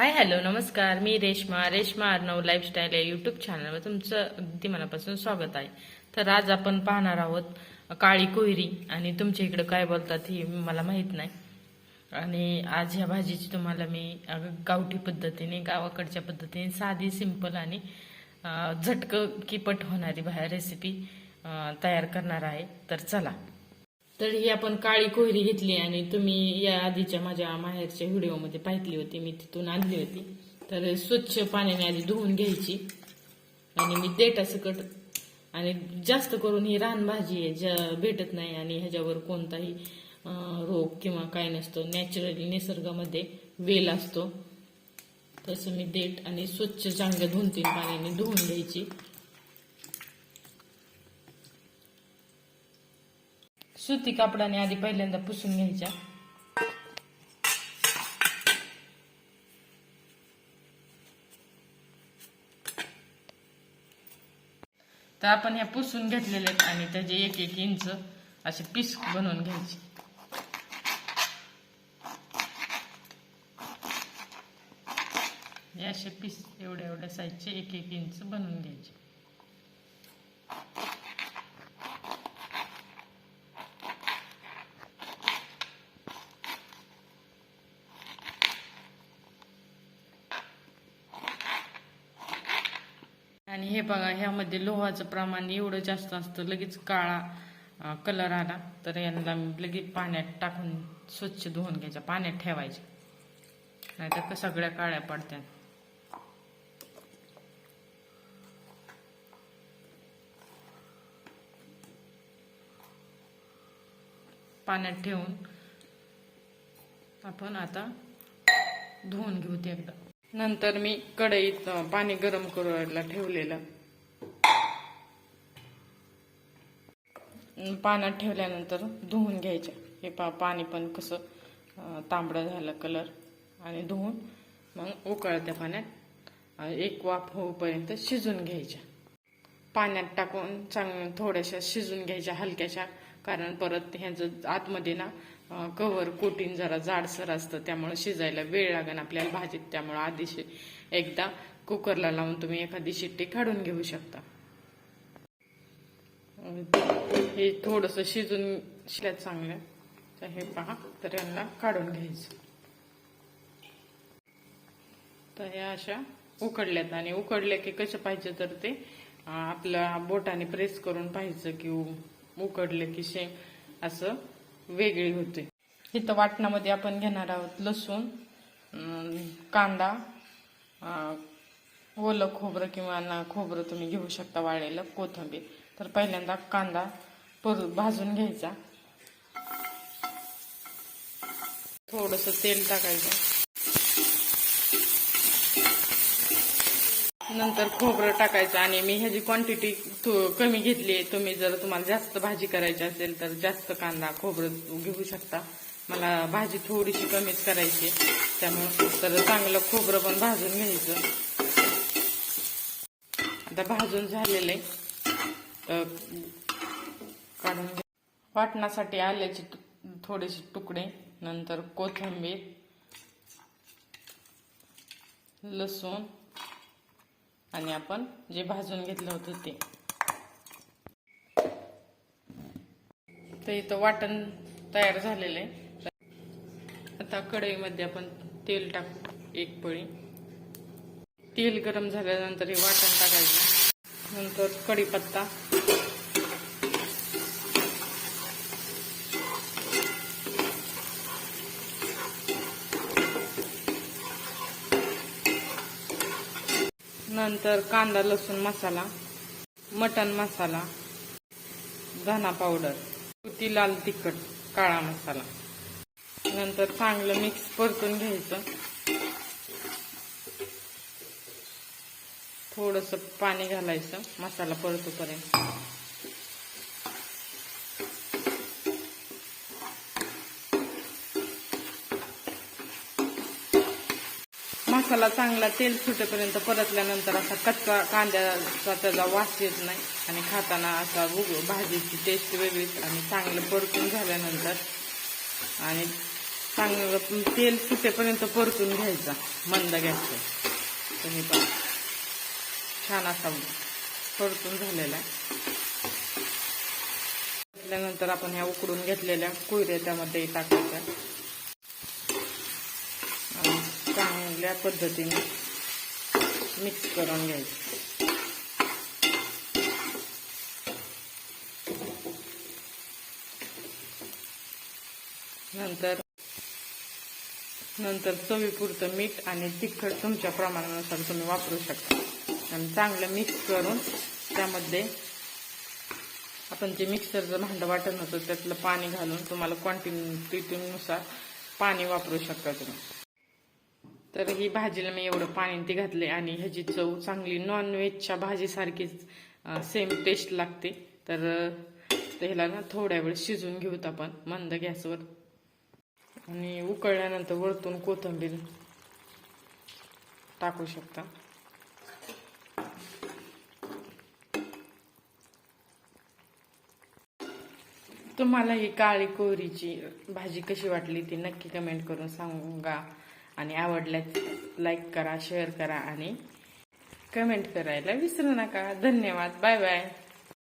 Hi hello नमस्कार. मी रेश्मा. रेश्मा नऊ lifestyle या युट्यूब चॅनलवर तुमचं अगदी मनापासून स्वागत आहे. तर आज आपण पाहणार आहोत काळी कोयरी आणि तुमच्या इकडं काय बोलतात हे मला माहीत नाही. आणि आज ह्या भाजीची तुम्हाला मी अगं गावठी पद्धतीने गावाकडच्या पद्धतीने साधी सिंपल आणि झटकं किपट होणारी बाहेर रेसिपी तयार करणार आहे. तर चला. तर ही आपण काळी कोहरी घेतली आणि तुम्ही या आधीच्या माझ्या माहेरच्या व्हिडिओमध्ये पाहितली होती मी तिथून आणली होती. तर स्वच्छ पाण्याने आधी धुवून घ्यायची आणि मी देठासकट आणि जास्त करून ही रानभाजी आहे ज्या भेटत नाही आणि ह्याच्यावर कोणताही रोग किंवा काय नसतो. नॅचरली निसर्गामध्ये वेल असतो. तसं मी देठ आणि स्वच्छ चांगलं धुवून तीन पाण्याने धुवून घ्यायची. सुती कापडाने आधी पहिल्यांदा पुसून घ्यायच्या. तर आपण ह्या पुसून घेतलेल्या आहेत आणि त्याचे एक एक इंच असे पीस बनवून घ्यायचे. हे असे पीस एवढ्या एवढ्या साईजचे एक एक इंच बनवून घ्यायचे. हे बघा ह्यामध्ये लोहाचं प्रमाण एवढं जास्त असतं लगेच काळा कलर आला तर यांना लगेच पाण्यात टाकून स्वच्छ धुवून घ्यायचं पाण्यात ठेवायचे. नाहीतर सगळ्या काळ्या पडतात. पाण्यात ठेवून आपण आता धुवून घेऊ ते एकदा. नंतर मी कढईत पाणी गरम करायला ठेवलेलं. पाण्यात ठेवल्यानंतर धुवून घ्यायचं. हे पा पाणी पण कसं तांबडं झालं कलर आणि धुवून मग उकळत्या पाण्यात एक वाफ होऊपर्यंत शिजून घ्यायच्या. पाण्यात टाकून चांगलं थोड्याशा शिजून घ्यायच्या हलक्याशा. कारण परत ह्याचं आतमध्ये ना कवर कोटिंग जरा जाडसर असतं त्यामुळे शिजायला वेळ लागेल आपल्याला भाजीत. त्यामुळे आधी एकदा कुकरला लावून तुम्ही एखादी शिट्टी काढून घेऊ शकता. हे थोडस शिजून शिल्यात चांगलं. तर हे पहा तर यांना काढून घ्यायचं. तर ह्या अशा उकडल्यात आणि उकडल्या की कसं पाहिजे तर ते आपल्या बोटाने प्रेस करून पाहायचं की उ- उकडले की शेंग असं वेगळी होते. इथं वाटणामध्ये आपण घेणार आहोत लसूण कांदा ओलं खोबरं किंवा ना खोबरं तुम्ही घेऊ शकता वाळलेलं कोथिंबीर. तर पहिल्यांदा कांदा पर भाजून घ्यायचा. थोडंसं तेल टाकायचं. नंतर खोबरं टाकायचं आणि मी ह्याची क्वांटिटी कमी घेतली आहे. तुम्ही जर तुम्हाला जास्त भाजी करायची असेल तर जास्त कांदा खोबरं घेऊ शकता. मला भाजी थोडीशी कमीच करायची आहे. त्यामुळं तर चांगलं खोबरं पण भाजून घ्यायचं. आता भाजून झालेलं आहे. तर काढून वाटणासाठी वाटण्यासाठी आल्याचे थोडेसे तुकडे नंतर कोथिंबीर लसूण आणि आपण जे भाजून घेतलं होतं ते. तर इथं वाटण तयार झालेलं आहे. आता कढईमध्ये आपण तेल टाकू एक पळी. तेल गरम झाल्यानंतर हे वाटण टाकायचं. नंतर कढीपत्ता. नंतर कांदा लसूण मसाला मटन मसाला धना पावडर तुती लाल तिखट काळा मसाला. नंतर चांगलं मिक्स परतून घ्यायचं. थोडस पाणी घालायचं मसाला परतोपर्यंत. मसाला चांगला तेल सुटेपर्यंत परतल्यानंतर असा कच्चा कांद्याचा त्याचा वास येत नाही. आणि खाताना असा उग- भाजीची टेस्ट वेगळीच आणि चांगलं परतून झाल्यानंतर आणि चांगलं तेल सुटेपर्यंत परतून घ्यायचा. मंद गॅसवर. तुम्ही पण छान असा परतून झालेला आहे. त्यानंतर आपण ह्या उकडून घेतलेल्या कोयऱ्या त्यामध्ये टाकायच्या आणि चांगल्या पद्धतीने मिक्स करून घ्यायचं. नंतर नंतर चवीपुरतं मीठ आणि तिखट तुमच्या प्रमाणानुसार तुम्ही वापरू शकता. आणि चांगलं मिक्स करून त्यामध्ये आपण जे मिक्सरचं भांडं वाटण होतं त्यातलं पाणी घालून तुम्हाला क्वांटिटीनुसार पाणी वापरू शकता तुम्ही. तर ही भाजीला मी एवढं पाणी ते घातले आणि ह्याची चव चांगली नॉनव्हेजच्या भाजीसारखीच सेम टेस्ट लागते. तर त्याला ना थोड्या वेळ शिजून घेऊत आपण मंद गॅसवर. आणि उकळल्यानंतर वरतून कोथिंबीर टाकू शकता. तुम्हाला ही काळी कोहरीची भाजी कशी वाटली ती नक्की कमेंट करून सांगा. आणि आवडल्यास लाईक करा शेअर करा आणि कमेंट करायला विसरू नका. धन्यवाद. Bye bye